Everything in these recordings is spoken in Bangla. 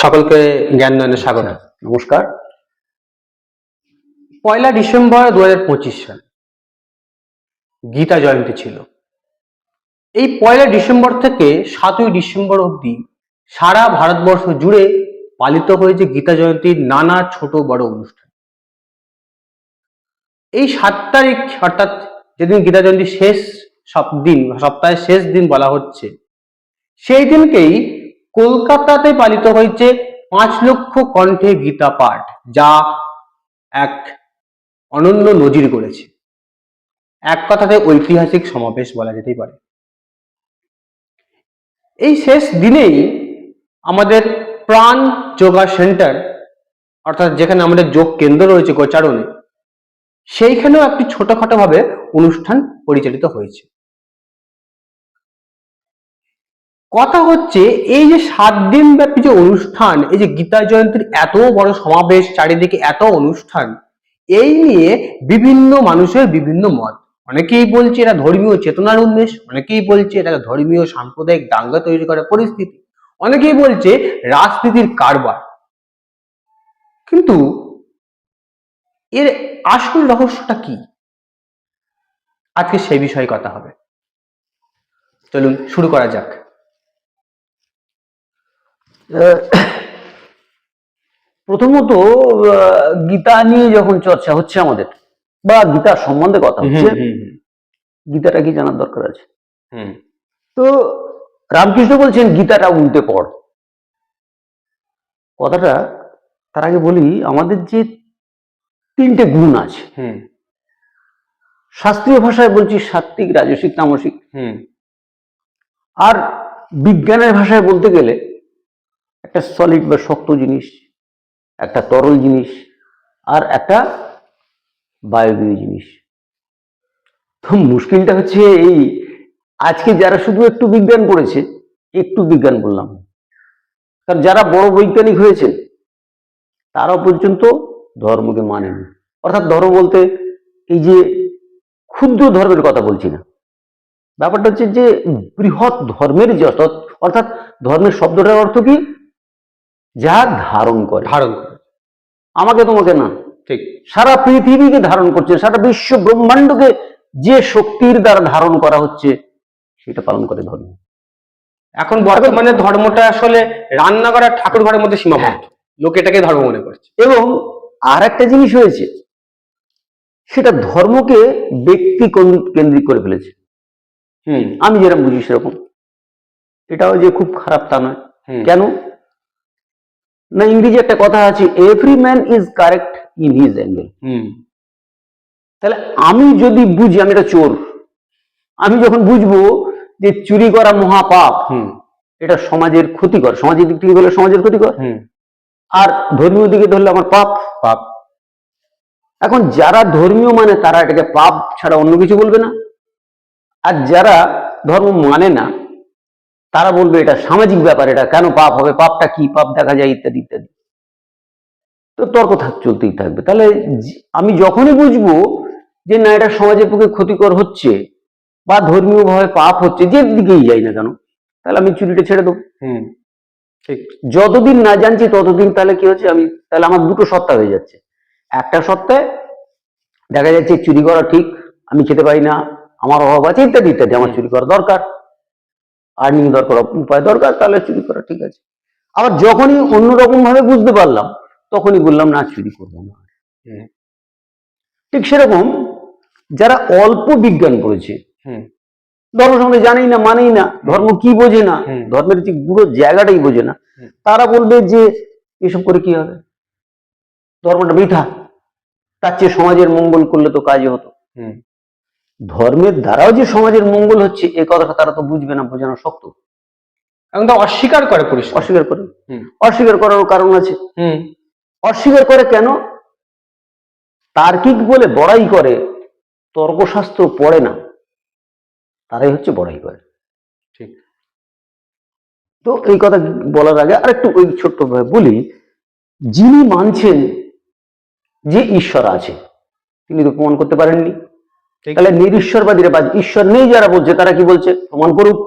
সকলকে জ্ঞান নয়নে স্বাগত। নমস্কার। পয়লা ডিসেম্বর দু হাজার পঁচিশ সাল। গীতা জয়ন্তী ছিল। এই পয়লা ডিসেম্বর থেকে সাতই ডিসেম্বর অবধি সারা ভারতবর্ষ জুড়ে পালিত হয়েছে গীতা জয়ন্তীর নানা ছোট বড় অনুষ্ঠান। এই সাত তারিখ অর্থাৎ যেদিন গীতা জয়ন্তী শেষ সব দিন সপ্তাহের শেষ দিন বলা হচ্ছে সেই দিনকেই কলকাতাতে পালিত হয়েছে পাঁচ লক্ষ কণ্ঠে গীতা পাঠ, যা এক অনন্য নজির করেছে এক কথাতে ঐতিহাসিক সমাবেশ বলা যেতেই পারে। এই শেষ দিনেই আমাদের প্রাণ যোগা সেন্টার, অর্থাৎ যেখানে আমাদের যোগ কেন্দ্র রয়েছে গোচারণে, সেইখানেও একটি ছোটখাটো ভাবে অনুষ্ঠান পরিচালিত হয়েছে। কথা হচ্ছে, এই যে সাত দিন ব্যাপী যে অনুষ্ঠান, এই যে গীতা জয়ন্তীর এত বড় সমাবেশ, চারিদিকে এত অনুষ্ঠান, এই নিয়ে বিভিন্ন মানুষের বিভিন্ন মত। অনেকেই বলছে এটা ধর্মীয় চেতনার উন্মেষ, অনেকেই বলছে এটা ধর্মীয় সাম্প্রদায়িক দাঙ্গা তৈরি করার পরিস্থিতি, অনেকেই বলছে রাজনীতির কারবার। কিন্তু এর আসল রহস্যটা কি? আজকে সেই বিষয়ে কথা হবে। চলুন, শুরু করা যাক। প্রথমত গীতা নিয়ে যখন চর্চা হচ্ছে আমাদের বা গীতার সম্বন্ধে কথা হচ্ছে গীতাটা কি জানার দরকার আছে? তো রামকৃষ্ণ বলছেন গীতাটা উল্টে পড়। কথাটা তার আগে বলি আমাদের যে তিনটে গুণ আছে শাস্ত্রীয় ভাষায় বলছি সাত্বিক রাজসিক তামসিক। হুম। আর বিজ্ঞানের ভাষায় বলতে গেলে একটা সলিড বা শক্ত জিনিস, একটা তরল জিনিস, আর একটা বায়বীয় জিনিস। তো মুশকিলটা হচ্ছে এই, আজকে যারা শুধু একটু বিজ্ঞান পড়েছে, একটু বিজ্ঞান বললাম। কারণ যারা বড় বৈজ্ঞানিক হয়েছেন, তারাও পর্যন্ত ধর্মকে মানেনি অর্থাৎ ধর্ম বলতে এই যে ক্ষুদ্র ধর্মের কথা বলছি না। ব্যাপারটা হচ্ছে যে বৃহৎ ধর্মের যত অর্থাৎ ধর্মের শব্দটার অর্থ কি? যা ধারণ করে। ধারণ করে। আমাকে তোমাকে না ঠিক। সারা পৃথিবীকে ধারণ করছে সারা বিশ্ব ব্রহ্মাণ্ডকে যে শক্তির দ্বারা ধারণ করা হচ্ছে সেটা পালন করে ধর্ম। এখন বর্তমানে ধর্মটা আসলে রান্না করার ঠাকুর ঘরের মধ্যে সীমাবদ্ধ। লোক এটাকে ধর্ম মনে করছে। এবং আর একটা জিনিস হয়েছে সেটা ধর্মকে ব্যক্তি কেন্দ্রিক- কেন্দ্রিক করে ফেলেছে। হুম। আমি যেরকম বুঝি সেরকম। এটাও যে খুব খারাপ তা নয়। কেন? না ইংরেজি একটা কথা আছে every man is correct in his angle তাহলে আমি যদি বুঝি আমি এটা চোর আমি যখন বুঝব যে চুরি করা মহাপাপ এটা সমাজের ক্ষতিকর সমাজের দিক থেকে ধরলে সমাজের ক্ষতিকর? আর ধর্মীয় দিকে ধরলে আমার পাপ? পাপ। এখন যারা ধর্মীয় মানে তারা এটাকে পাপ ছাড়া অন্য কিছু বলবে না। আর যারা ধর্ম মানে না তারা বলবে এটা সামাজিক ব্যাপার এটা কেন পাপ হবে পাপটা কি পাপ দেখা যায় ইত্যাদি ইত্যাদি। তো তর্ক থাক চলতেই থাকবে। তাহলে আমি যখনই বুঝব যে না এটা সমাজের পক্ষে ক্ষতিকর হচ্ছে বা ধর্মীয় ভাবে পাপ হচ্ছে যে দিকেই যাই না কেন তাহলে আমি চুরিটা ছেড়ে দেবো। হুম ঠিক। যতদিন না জানছি ততদিন তাহলে কি হচ্ছে আমি তাহলে আমার দুটো সত্তা হয়ে যাচ্ছে। একটা সত্তায় দেখা যাচ্ছে চুরি করা ঠিক আমি খেতে পারি না আমার অভাব আছে ইত্যাদি ইত্যাদি আমার চুরি করা দরকার। আর্নিং দরকার উপায় দরকার তাহলে চুরি করা ঠিক আছে। আবার যখনই অন্যরকম ভাবে বুঝতে পারলাম তখনই বললাম না চুরি করব না। ঠিক সেরকম যারা অল্প বিজ্ঞান পড়েছে ধর্ম সম্বন্ধে জানেই না মানেই না ধর্ম কি বোঝে না ধর্মের যে পুরো জায়গাটাই বোঝে না তারা বলবে যে এসব করে কি হবে? ধর্মটা বৃথা তার চেয়ে সমাজের মঙ্গল করলে তো কাজে হতো। ধর্মের দ্বারাও যে সমাজের মঙ্গল হচ্ছে এ কথাটা তারা তো বুঝবে না বোঝানো শক্ত। এখন তো অস্বীকার করে পরিষ্কার অস্বীকার করে। অস্বীকার করারও কারণ আছে। অস্বীকার করে কেন? তার্কিক বলে বড়াই করে তর্কশাস্ত্র পড়ে না। তারাই হচ্ছে বড়াই করে। ঠিক। তো এই কথা বলার আগে আরেকটু ওই ছোট্ট ভাবে বলি যিনি মানছেন যে ঈশ্বর আছে তিনি তো প্রমাণ করতে পারেননি। তাহলে নিরীশ্বরবাদীরা বা ঈশ্বর নেই যারা বলছে তারা কি বলছে? প্রমাণ করুক।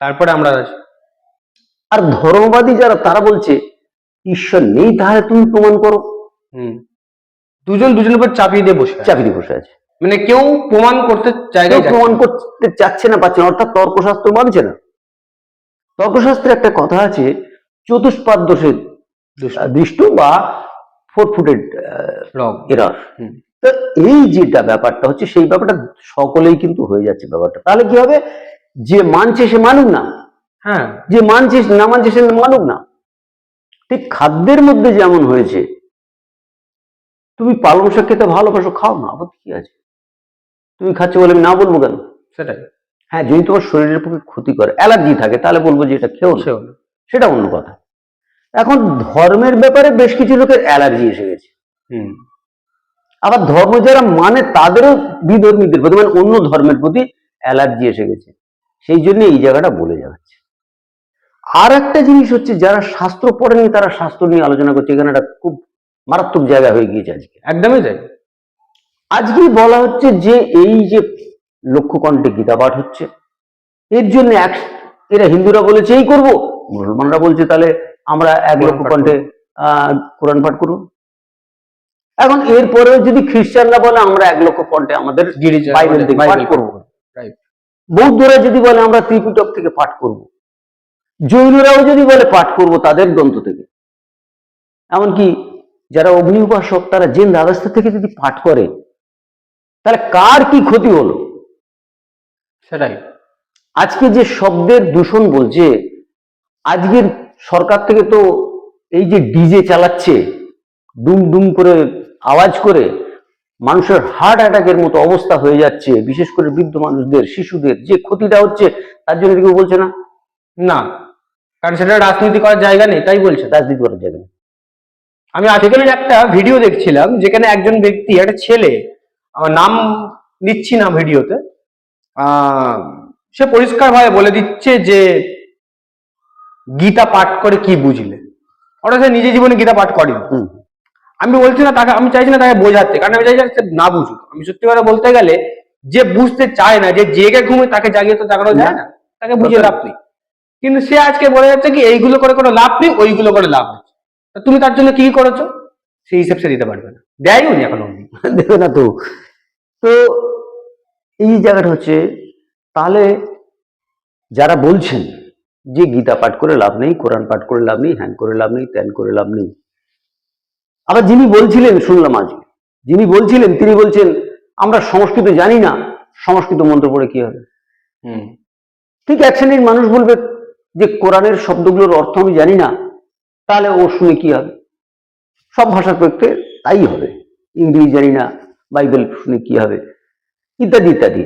তারপরে আমরা আর ধর্মবাদী যারা তারা বলছে ঈশ্বর নেই তাহলে তুমি প্রমাণ করো। দুজন দুজনের উপর চাপিয়ে দিয়ে বসে আছে। চাকরি বসে আছে। মানে কেউ প্রমাণ করতে জায়গায় প্রমাণ করতে চাচ্ছে না পাচ্ছে না অর্থাৎ তর্কশাস্ত্র মানছে না। তর্কশাস্ত্রে একটা কথা আছে চতুষ্পাদ দোষের দৃষ্ট বা ফোর ফুটেড রং এরার। তো এই যেটা ব্যাপারটা হচ্ছে সেই ব্যাপারটা সকলেই কিন্তু হয়ে যাচ্ছে ব্যাপারটা। তাহলে কি হবে? যে মানছে সে মানুক না। হ্যাঁ। যে মানছে না মানছে সে মানুক না। ঠিক খাদ্যের মধ্যে যেমন হয়েছে তুমি পালং শাক খেতে ভালোবাসো খাও না আবার কি আছে? তুমি খাচ্ছ বলে আমি না বলব কেন? সেটাই। হ্যাঁ যদি তোমার শরীরের পক্ষে ক্ষতি করে অ্যালার্জি থাকে তাহলে বলব যে এটা খেও সেও না। সেটা অন্য কথা। এখন ধর্মের ব্যাপারে বেশ কিছু লোকের অ্যালার্জি এসে গেছে। হুম। আবার ধর্ম যারা মানে তাদেরও বিধর্মীদের প্রতি মানে অন্য ধর্মের প্রতি অ্যালার্জি এসে গেছে। সেই জন্য এই জায়গাটা বলে যাচ্ছে। আর একটা জিনিস হচ্ছে যারা শাস্ত্র পড়েনি তারা শাস্ত্র নিয়ে আলোচনা করছে। এখানে একটা খুব মারাত্মক জায়গা হয়ে গিয়েছে আজকে। একদমই তাই। আজকে বলা হচ্ছে যে এই যে লক্ষ্যকণ্ঠে গীতা পাঠ হচ্ছে এর জন্য এক এরা হিন্দুরা বলেছে এই করব। মুসলমানরা বলছে তাহলে আমরা এক লক্ষ কণ্ঠে আহ, কোরআন পাঠ করব। এখন এরপরেও যদি খ্রিস্টানরা বলে আমরা এক লক্ষ কণ্ঠে আমাদের বাইবেল থেকে পাঠ করব. বৌদ্ধরা যদি বলে আমরা ত্রিপিটক থেকে পাঠ করব। জৈনরাও যদি বলে পাঠ করব তাদের গ্রন্থ থেকে। এমনকি যারা অগ্নি উপাসক তারা জেন রাজস্থান থেকে যদি পাঠ করে তাহলে কার কি ক্ষতি হলো? সেটাই। আজকে যে শব্দের দূষণ বলছে আজকের সরকার থেকে তো এই যে ডিজে চালাচ্ছে ডুম ডুম করে আওয়াজ করে মানুষের হার্ট অ্যাটাকের মতো অবস্থা হয়ে যাচ্ছে বিশেষ করে বৃদ্ধ মানুষদের শিশুদের। যে ক্ষতিটা হচ্ছে তার জন্য কেউ বলছে না? না। কারণ সেটা রাজনীতি করার জায়গা নেই তাই বলছে। রাজনীতি করার জায়গা নেই। আমি আজকালের একটা ভিডিও দেখছিলাম যেখানে একজন ব্যক্তি একটা ছেলে আমার নাম নিচ্ছি না ভিডিওতে সে পরিষ্কার ভাবে বলে দিচ্ছে যে গীতা পাঠ করে কি বুঝলে? ওটা সে নিজে জীবনে গীতা পাঠ করেনি। আমি বলছি না তাকে আমি চাইছি না তাকে বোঝাতে কারণ আমি চাইছি না সে না বুঝুক। আমি সত্যি কথা বলতে গেলে যে বুঝতে চায় না যে জেগে ঘুমে তাকে জাগিয়ে তো জাগানো যায় না। তাকে বুঝে লাভ নেই। কিন্তু সে আজকে বলে যাচ্ছে কি এইগুলো করে কোনো লাভ নেই ওইগুলো করে লাভ আছে তা তুমি তার জন্য কি করেছ? সেই হিসেব সে দিতে পারবে না। দেয়ও নি এখন অব্দি দেবে না তো তো এই জায়গাটা হচ্ছে তাহলে যারা বলছেন যে গীতা পাঠ করে লাভ নেই কোরআন পাঠ করে লাভ নেই হ্যান করে লাভ নেই ত্যান করে লাভ নেই আবার যিনি বলছিলেন শুনলাম আজকে যিনি বলছিলেন তিনি বলছেন আমরা সংস্কৃত জানি না সংস্কৃত মন্ত্র পড়ে কি হবে? ঠিক এক শ্রেণির মানুষ বলবে যে কোরআনের শব্দগুলোর অর্থ আমি জানি না তাহলে ও শুনে কি হবে? সব ভাষার পক্ষে তাই হবে। ইংরেজি জানি না বাইবেল শুনে কি হবে? ইত্যাদি ইত্যাদি।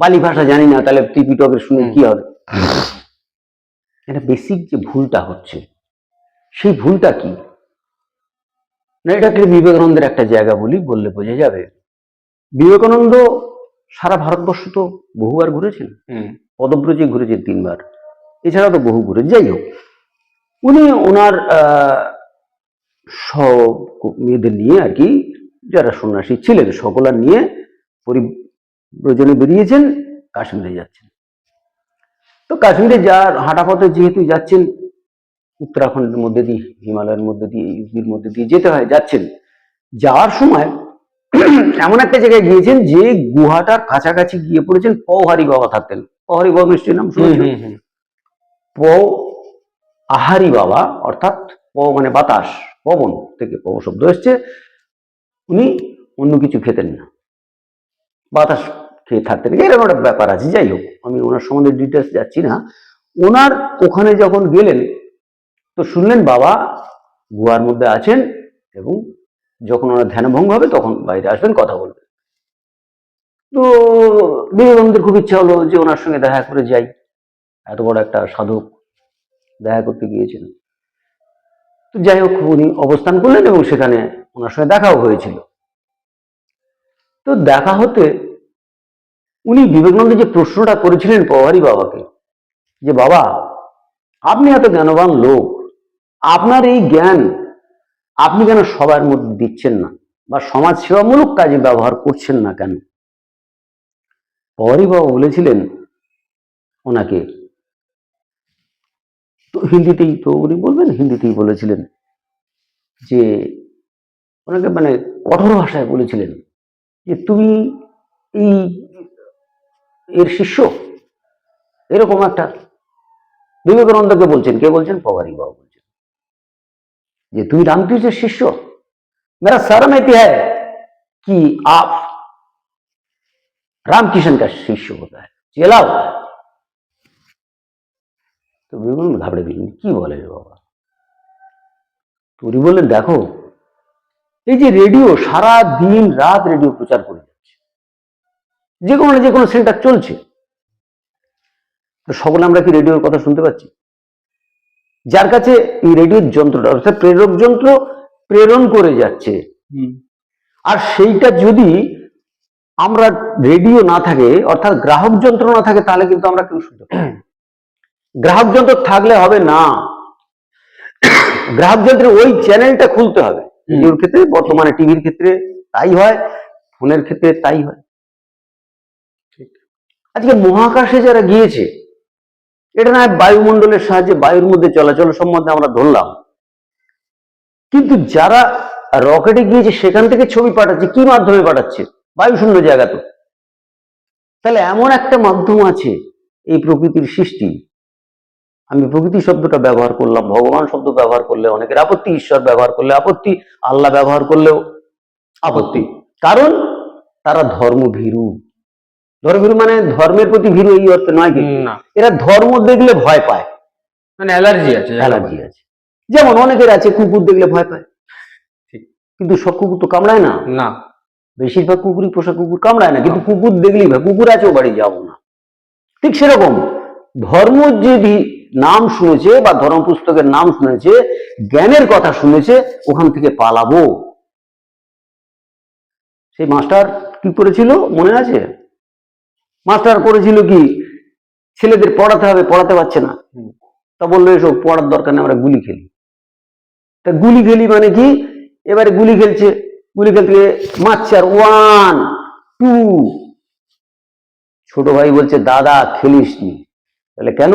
পালি ভাষা জানি না তাহলে ত্রিপিটকের শুনে কি হবে? এটা বেসিক যে ভুলটা হচ্ছে সেই ভুলটা কি? না এটাকে বিবেকানন্দের একটা জায়গা বলি বললে বোঝা যাবে। বিবেকানন্দ সারা ভারতবর্ষ তো বহুবার ঘুরেছেন। পদব্রজে ঘুরেছেন তিনবার। এছাড়া তো বহু ঘুরে যাই হোক উনি ওনার আহ, সব মেয়েদের নিয়ে আর কি যারা সন্ন্যাসী ছিলেন সকলার নিয়ে পরিব্রজনে বেরিয়েছেন কাশ্মীরে যাচ্ছেন। তো কাশ্মীরে যার হাঁটা পথে যেহেতু যাচ্ছেন উত্তরাখণ্ডের মধ্যে দিয়ে হিমালয়ের মধ্যে দিয়ে ইউপির মধ্যে দিয়ে যেতে হয় যাচ্ছেন। যাওয়ার সময় এমন একটা জায়গায় গিয়েছেন যে গুহাটার কাছাকাছি গিয়ে পড়েছেন পৌহারি বাবা থাকতেন। পৌহারি বাবা নিশ্চয়ই নাম শুনেছেন? প আহারি বাবা অর্থাৎ প মানে বাতাস পবন থেকে প শব্দ এসছে উনি অন্য কিছু খেতেন না। বাতাস খেয়ে থাকতেন। এরকম একটা ব্যাপার আছে। যাই হোক আমি ওনার সম্বন্ধে ডিটেলস যাচ্ছি না। ওনার ওখানে যখন গেলেন তো শুনলেন বাবা, গুহার মধ্যে আছেন এবং যখন ওনার ধ্যানভঙ্গ হবে তখন বাইরে আসবেন, কথা বলবেন। তো বিবেকানন্দের খুব ইচ্ছা হলো যে ওনার সঙ্গে দেখা করে যাই। এত বড় একটা সাধক দেখা করতে গিয়েছেন তো যাই হোক, উনি অবস্থান করলেন এবং সেখানে ওনার সঙ্গে দেখাও হয়েছিল। তো দেখা হতে উনি বিবেকানন্দ যে প্রশ্নটা করেছিলেন পওয়ারি বাবাকে, যে বাবা, আপনি এত জ্ঞানবান লোক আপনার এই জ্ঞান আপনি কেন সবার মধ্যে দিচ্ছেন না বা সমাজ সেবামূলক কাজে ব্যবহার করছেন না কেন? পওয়ারি বাবা বলেছিলেন ওনাকে, তো হিন্দিতেই তো উনি বলবেন, হিন্দিতেই বলেছিলেন যে ওনাকে মানে কঠোর ভাষায় বলেছিলেন যে তুমি এই এর শিষ্য, এরকম একটা বিবেকানন্দকে বলছেন। কে বলছেন? পগারি বাবু যে তুই রামকৃষ্ণের শিষ্য मेरा शर्म इति है कि आप रामकिशन का शिष्य होता है चेला होता है তো বিবেকানন্দ ঘাবড়ে গেলেন কি বলে রে বাবা তুরি বললেন দেখো এই যে রেডিও সারা দিন রাত রেডিও প্রচার করে যাচ্ছে যে কোনো না যে কোনো সেন্টার চলছে তো সকলে আমরা কি রেডিওর কথা শুনতে পাচ্ছি যার কাছে এই রেডিওর যন্ত্রটা অর্থাৎ প্রেরক যন্ত্র প্রেরণ করে যাচ্ছে। আর সেইটা যদি আমরা রেডিও না থাকে অর্থাৎ গ্রাহক যন্ত্র না থাকে তাহলে কিন্তু আমরা কেউ শুনতে গ্রাহক যন্ত্র থাকলে হবে না। গ্রাহক যন্ত্রের ওই চ্যানেলটা খুলতে হবে। রেডিওর ক্ষেত্রে বর্তমানে টিভির ক্ষেত্রে তাই হয় ফোনের ক্ষেত্রে তাই হয়। আজকে মহাকাশে যারা গিয়েছে এটা না বায়ুমণ্ডলের সাহায্যে বায়ুর মধ্যে চলাচল সম্বন্ধে আমরা ধরলাম। কিন্তু যারা রকেটে গিয়েছে সেখান থেকে ছবি পাঠাচ্ছে, কি মাধ্যমে পাঠাচ্ছে? বায়ুশূন্য জায়গা তো। তাহলে এমন একটা মাধ্যম আছে এই প্রকৃতির সৃষ্টি। আমি প্রকৃতি শব্দটা ব্যবহার করলাম, ভগবান শব্দ ব্যবহার করলে, অনেকের আপত্তি, ঈশ্বর ব্যবহার করলে আপত্তি, আল্লাহ ব্যবহার করলেও আপত্তি। কারণ তারা ধর্ম ভীরু ধর্মভীরু মানে ধর্মের প্রতি ভীরু এই অর্থে নয় কিন্তু। না। এরা ধর্ম দেখলে ভয় পায়। মানে অ্যালার্জি আছে অ্যালার্জি আছে। যেমন অনেকের আছে কুকুর দেখলে ভয় পায়। কিন্তু সব কুকুর তো কামড়ায় না। না। বেশিরভাগ কুকুরই পোষা কুকুর কামড়ায় না। কিন্তু কুকুর দেখলেই ভাই কুকুর আছে ও বাড়ি যাব না। ঠিক সেরকম ধর্ম যদি নাম শুনেছে বা ধর্ম পুস্তকের নাম শুনেছে জ্ঞানের কথা শুনেছে ওখান থেকে পালাবো। সেই মাস্টার কি করেছিল? মনে আছে? মাস্টার করেছিল কি? ছেলেদের পড়াতে হবে পড়াতে পারছে না। তা বলল এসব পড়ার দরকার নেই আমরা গুলি খেলি। তা গুলি খেলি মানে কি? এবারে গুলি খেলছে। গুলি খেলতে মারছে আর ওয়ান টু ছোট ভাই বলছে দাদা খেলিস নি। তাহলে কেন?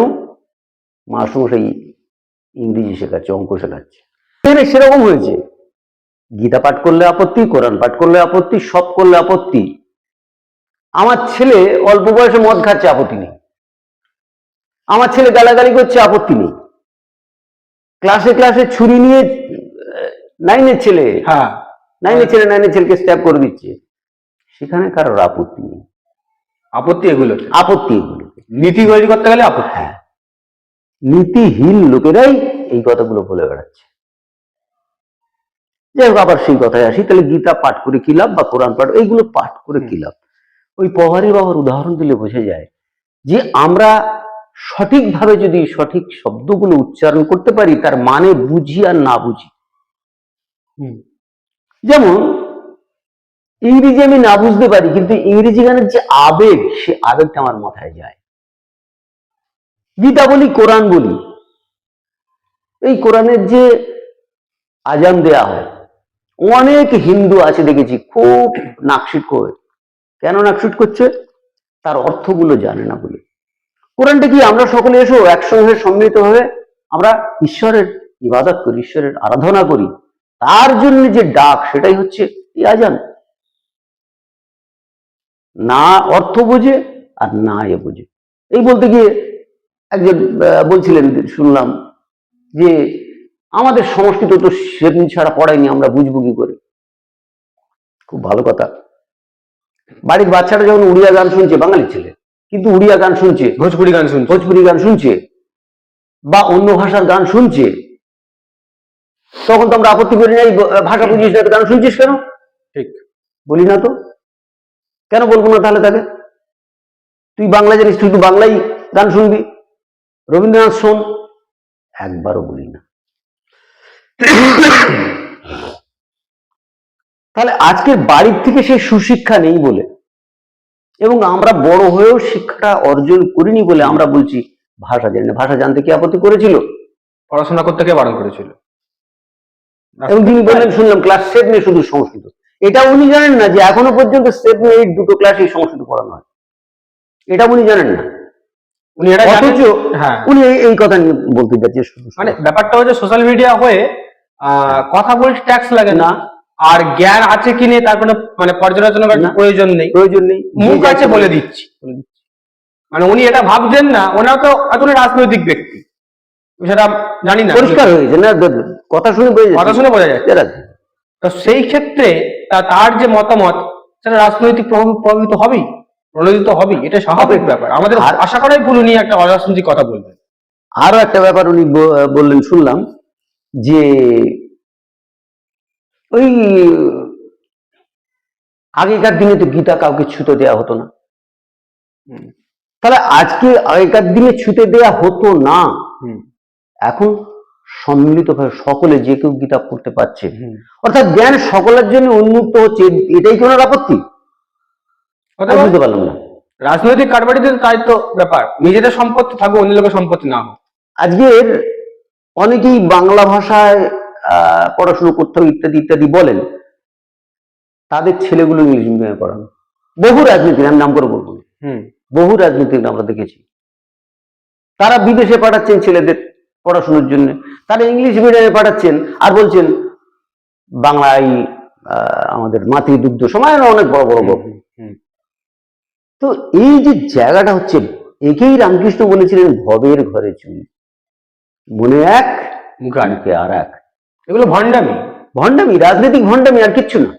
মাসমশাই ইংরেজি শেখাচ্ছে অঙ্ক শেখাচ্ছে। সেরকম হয়েছে। গীতা পাঠ করলে আপত্তি কোরআন পাঠ করলে আপত্তি সব করলে আপত্তি। আমার ছেলে অল্প বয়সে মদ খাচ্ছে আপত্তি নেই। আমার ছেলে গালাগালি করছে আপত্তি নেই। ক্লাসে ক্লাসে ছুরি নিয়ে নাইনের ছেলে হ্যাঁ। নাইনের ছেলে নাইনের ছেলেকে স্ট্যাপ করে দিচ্ছে। সেখানে কারোর আপত্তি নেই। আপত্তি এগুলো? আপত্তি এগুলো। নীতি তৈরি করতে গেলে আপত্তি। হ্যাঁ। নীতিহীন লোকেরাই এই কথাগুলো বলে বেড়াচ্ছে। যাই হোক আবার সেই কথায় আসি। তাহলে গীতা পাঠ করে কি লাভ বা কোরআন পাঠ এইগুলো পাঠ করে কি লাভ? ওই পহারি বাবার উদাহরণ দিলে বোঝা যায় যে আমরা সঠিকভাবে যদি সঠিক শব্দগুলো উচ্চারণ করতে পারি তার মানে বুঝি আর না বুঝি। যেমন ইংরেজি আমি না বুঝতে পারি কিন্তু ইংরেজি গানের যে আবেগ সে আবেগটা আমার মাথায় যায়। গীতা বলি কোরআন বলি। এই কোরআনের যে আজান দেয়া হয় অনেক হিন্দু আছে দেখেছি খুব নাকশিট করে কেন নাকশিট করছে, তার অর্থগুলো জানে না বলে। কোরআনটা কি আমরা সকলে এসো একসঙ্গে সম্মিলিত ভাবে আমরা ঈশ্বরের ইবাদত করি, ঈশ্বরের আরাধনা করি। তার জন্য যে ডাক, সেটাই হচ্ছে এই আজান। না অর্থ বোঝে আর না এ বোঝে। এই বলতে গিয়ে একজন বলছিলেন, শুনলাম যে আমাদের সংস্কৃত তো সেদিন ছাড়া পড়ায়নি, আমরা বুঝব কি করে? খুব ভালো কথা। বাড়ির বাচ্চাটা যখন উড়িয়া গান শুনছে বাঙালি ছেলে কিন্তু উড়িয়া গান শুনছে ভোজপুরি গান শুনছি। ভোজপুরি গান শুনছে বা অন্য ভাষার গান শুনছে তখন তো আমরা আপত্তি করি না এই ভাষা বুঝিস না গান শুনছিস কেন? ঠিক। বলি না তো। কেন বলব না তাহলে তাকে? তুই বাংলা জানিস তুই তো বাংলাই গান শুনবি। রবীন্দ্রনাথ শোন একবারও বলি না। তাহলে আজকের বাড়ির থেকে সেই সুশিক্ষা নেই বলে এবং আমরা বড় হয়েও শিক্ষাটা অর্জন করিনি বলে আমরা বলছি ভাষা জানি না। ভাষা জানতে কি আপত্তি করেছিল? পড়াশোনা করতে কে বারণ করেছিল? এবং তিনি বললেন শুনলাম ক্লাস সেভেনে শুধু সংস্কৃত। এটা উনি জানেন না যে এখনও পর্যন্ত সেভেন এইট দুটো ক্লাসে সংস্কৃত পড়ানো হয়। এটা উনি জানেন না। উনি এটা অথচ হ্যাঁ। উনি এই- কথা নিয়ে বলতে যাচ্ছে শুধু মানে ব্যাপারটা হচ্ছে সোশ্যাল মিডিয়া হয়ে আহ, কথা বলতে ট্যাক্স লাগে না। আর জ্ঞান আছে কি নেই তার কোনো মানে পর্যালোচনা করার প্রয়োজন নেই। প্রয়োজন নেই। মুখ আছে বলে দিচ্ছি। মানে উনি এটা ভাবছেন না ওনার তো একজন রাজনৈতিক ব্যক্তি। সেটা জানি না। পরিষ্কার হয়েছে না? কথা শুনে বোঝা কথা শুনে বোঝা যারা তো সেই ক্ষেত্রে তার যে মতামত সেটা রাজনৈতিক প্রভাবিত হবেই। প্রণোদিত হবেই। এটা স্বাভাবিক ব্যাপার। আমাদের আশা করাই ভুল উনি একটা অরাজনৈতিক কথা বলবেন। আরও একটা ব্যাপার উনি বললেন শুনলাম যে ওই আগেকার দিনে তো গীতা কাউকে ছুতে দেয়া হতো না। তাহলে আজকে আগেকার দিনে ছুতে দেয়া হতো না। এখন সম্মিলিতভাবে সকলে যে কেউ গীতা পড়তে পারছে। অর্থাৎ জ্ঞান সকলের জন্য উন্মুক্ত হচ্ছে এটাই কোনো আপত্তি? বুঝতে পারলাম না। রাজনৈতিক কারবারিদের তাই তো ব্যাপার। নিজেদের সম্পত্তি থাকবে অন্য লোকের সম্পত্তি না হোক। আজকের অনেকেই বাংলা ভাষায় পড়াশুনো করতে হবে ইত্যাদি ইত্যাদি বলেন তাদের ছেলেগুলো ইংলিশ মিডিয়ামে পড়ানো। বহু রাজনীতিক আমি নাম করে বলব বহু রাজনীতিক আমরা দেখেছি। তারা বিদেশে পাঠাচ্ছেন ছেলেদের পড়াশোনার জন্য। তারা ইংলিশ মিডিয়ামে পাঠাচ্ছেন আর বলছেন বাংলায় আহ, আমাদের মাতৃদুগ্ধ সময় অনেক বড় বড় গল্প। তো এই যে জায়গাটা হচ্ছে একেই রামকৃষ্ণ বলেছিলেন ভবের ঘরে চুরি। মনে এক মুখে আর এক এগুলো ভণ্ডামি। ভণ্ডামি, রাজনৈতিক ভণ্ডামি আর কিচ্ছু না।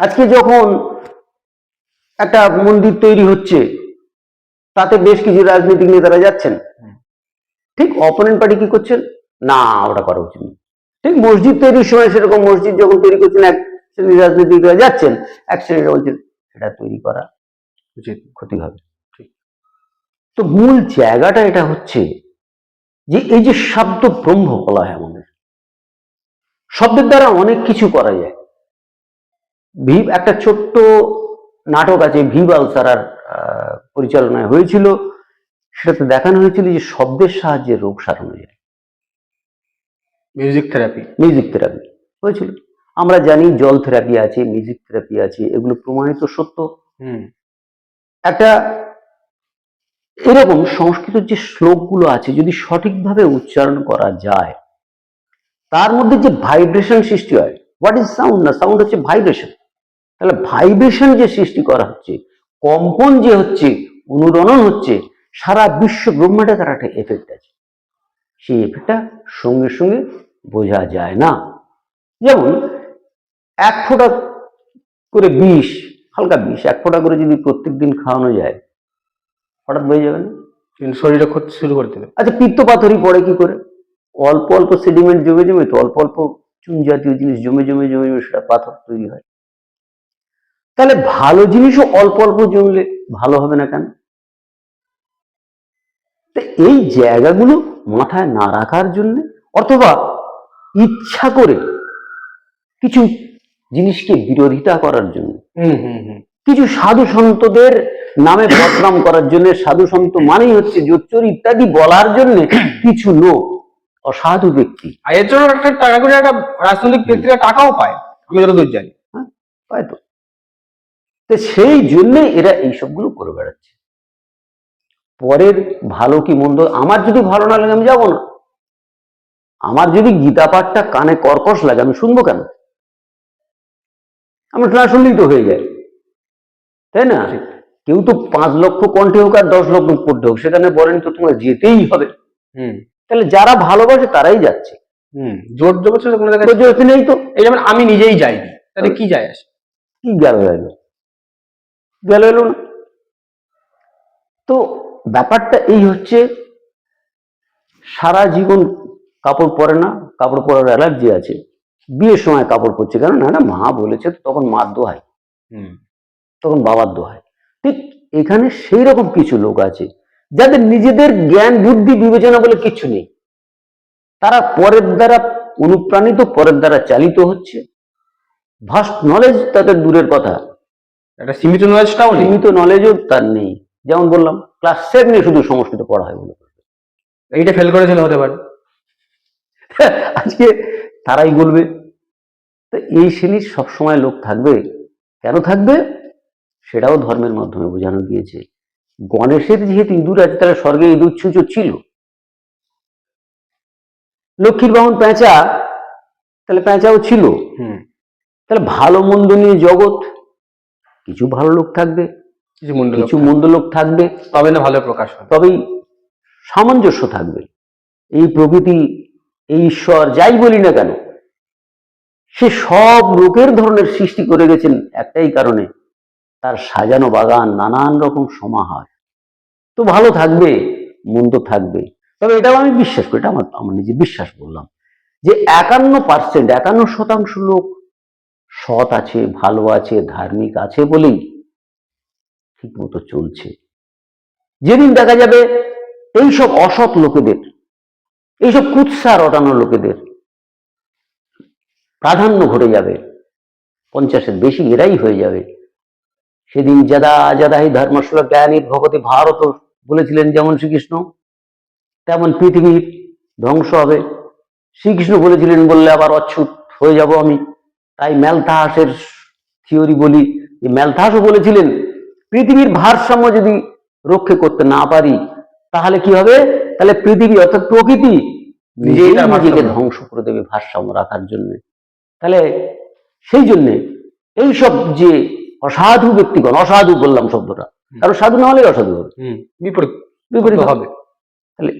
আজকে যখন একটা মন্দির তৈরি হচ্ছে, তাতে বেশ কিছু রাজনৈতিক নেতারা যাচ্ছেন। ঠিক অপোনেন্ট পার্টি কি করছেন? না, ওটা করা উচিত। ঠিক মসজিদ তৈরির সময় সেরকম মসজিদ যখন তৈরি করছেন, এক শ্রেণির রাজনীতিকরা যাচ্ছেন, এক শ্রেণীরা বলছেন এটা তৈরি করা উচিত, ক্ষতি হবে। ঠিক। তো মূল জায়গাটা এটা হচ্ছে যে এই যে শব্দ ব্রহ্ম বলা হয় আমাদের শব্দের দ্বারা অনেক কিছু করা যায়। ভি- একটা ছোট্ট নাটক আছে ভিভাল সারার পরিচালনায় হয়েছিল। সেটাতে দেখানো হয়েছিল যে শব্দের সাহায্যে রোগ সারানো যায়। মিউজিক থেরাপি মিউজিক থেরাপি হয়েছিল। আমরা জানি জল থেরাপি আছে মিউজিক থেরাপি আছে এগুলো প্রমাণিত সত্য। হুম। একটা এরকম সংস্কৃতের যে শ্লোকগুলো আছে, যদি সঠিকভাবে উচ্চারণ করা যায়, তার মধ্যে যে ভাইব্রেশন সৃষ্টি হয় হোয়াট ইজ সাউন্ড না সাউন্ড হচ্ছে ভাইব্রেশন তাহলে ভাইব্রেশন যে সৃষ্টি করা হচ্ছে, কম্পন যে হচ্ছে, অনুরণন হচ্ছে, সারা বিশ্ব ব্রহ্মাণ্ডে তার একটা এফেক্ট আছে। সেই এফেক্টটা সঙ্গে সঙ্গে বোঝা যায় না। যেমন, এক ফোঁটা করে বিষ, হালকা বিষ, এক ফোঁটা করে যদি প্রত্যেক দিন খাওয়ানো যায় হঠাৎ হয়ে যাবে না শরীরে ক্ষতি শুরু করে দেবে আচ্ছা পিত্ত পাথরই পড়ে কি করে? অল্প অল্প সেডিমেন্ট জমে জমে তো অল্প অল্প চুন জাতীয় জিনিস জমে জমে জমে জমে সেটা পাথর তৈরি হয়। তাহলে ভালো জিনিসও অল্প অল্প জমলে ভালো হবে না কেন? তো এই জায়গাগুলো মাথায় না রাখার জন্য অথবা ইচ্ছা করে কিছু জিনিসকে বিরোধিতা করার জন্য হুম হুম হুম। কিছু সাধু সন্তদের নামে বদনাম করার জন্য সাধু সন্ত মানেই হচ্ছে জোচ্চর ইত্যাদি বলার জন্য কিছু লোক অসাধু ব্যক্তি। আর এর জন্য একটা টাকা করে একটা রাজনৈতিক ব্যক্তিরা টাকাও পায় আমি যতদূর জানি। হয়তো তো। সেই জন্য এরা এইসবগুলো করে বেড়াচ্ছে। পরের ভালো কি মন্দ? আমার যদি ভালো না লাগে আমি যাব না। আমার যদি গীতা পাঠটা কানে কর্কশ লাগে আমি শুনব কেন? আমার না শুনলেই তো হয়ে যায়। তাই না? কেউ তো পাঁচ লক্ষ কণ্ঠে হোক আর দশ লক্ষ পড়তে হোক সেখানে বলেন তো তোমার যেতেই হবে। হুম। তাহলে যারা ভালোবাসে তারাই যাচ্ছে। হুম জোর জবরদস্তি কোনো জায়গায় জোর নেই তো। এই যেমন আমি নিজেই যাইনি তাহলে কি যায় আসে? কি গেল গেল গেল এলো না। তো ব্যাপারটা এই হচ্ছে সারা জীবন কাপড় পরে না কাপড় পরার অ্যালার্জি আছে। বিয়ের সময় কাপড় পরছে কেন না মা বলেছে তো তখন মার দোহাই। হুম। তখন বাবার দোহাই। ঠিক এখানে সেই রকম কিছু লোক আছে যাদের নিজেদের জ্ঞান বুদ্ধি বিবেচনা বলে কিছু নেই। তারা পরের দ্বারা অনুপ্রাণিত পরের দ্বারা চালিত হচ্ছে। ভাস্ট নলেজ তাদের দূরের কথা। একটা সীমিত নলেজটাও সীমিত নলেজও তার নেই। যেমন বললাম ক্লাস সেভেনে শুধু সংস্কৃত পড়া হয় বলে। এইটা ফেল করেছিল হতে পারে। আজকে তারাই বলবে। তো এই শ্রেণির সবসময় লোক থাকবে। কেন থাকবে? সেটাও ধর্মের মাধ্যমে বোঝানো গিয়েছে। গণেশের যেহেতু ইঁদুর আছে তাহলে স্বর্গে ইঁদুর ছুঁচো ছিল। লক্ষ্মীর বাহন পেঁচা তাহলে পেঁচাও ছিল। তাহলে ভালো মন্দ নিয়ে জগৎ কিছু ভালো লোক থাকবে কিছু মন্দ লোক থাকবে। তবে না ভালো প্রকাশ হবে। তবেই সামঞ্জস্য থাকবে। এই প্রকৃতি এই ঈশ্বর যাই বলি না কেন সে সব লোকের ধরনের সৃষ্টি করে গেছেন একটাই কারণে। তার সাজানো বাগান নানান রকম সমাহার। তো ভালো থাকবে, মন্দ থাকবে। তবে এটাও আমি বিশ্বাস করি, এটা আমার আমার নিজে বিশ্বাস বললাম যে একান্ন পার্সেন্ট, একান্ন শতাংশ লোক সৎ আছে, ভালো আছে, ধার্মিক আছে বলেই ঠিক মতো চলছে। যেদিন দেখা যাবে এইসব অসৎ লোকেদের, এইসব কুৎসা রটানো লোকেদের প্রাধান্য ঘটে যাবে, পঞ্চাশের বেশি এরাই হয়ে যাবে। সেদিন যদা যদা হি ধর্মশ্ল জ্ঞানী ভগবতী ভারত বলেছিলেন যেমন শ্রীকৃষ্ণ তেমন পৃথিবীর ধ্বংস হবে। শ্রীকৃষ্ণ বলেছিলেন বললে আবার অচ্ছুত হয়ে যাব আমি। তাই ম্যালথাহাসের থিওরি বলি যে ম্যালথাহাসও বলেছিলেন পৃথিবীর ভারসাম্য যদি রক্ষা করতে না পারি তাহলে কি হবে? তাহলে পৃথিবী অর্থাৎ প্রকৃতি নিজেকে ধ্বংস করে দেবে ভারসাম্য রাখার জন্য। তাহলে সেই জন্যে এইসব যে অসাধু ব্যক্তিগণ অসাধু বললাম শব্দটা। কারণ সাধু না হলে অসাধু হবে। বিপরীত। বিপরীত হবে হবে। তাহলে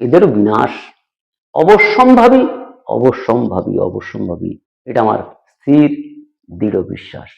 এদেরও বিনাশ। অবশ্যম্ভাবী অবশ্যম্ভাবী অবশ্যম্ভাবী। এটা আমার স্থির দৃঢ় বিশ্বাস।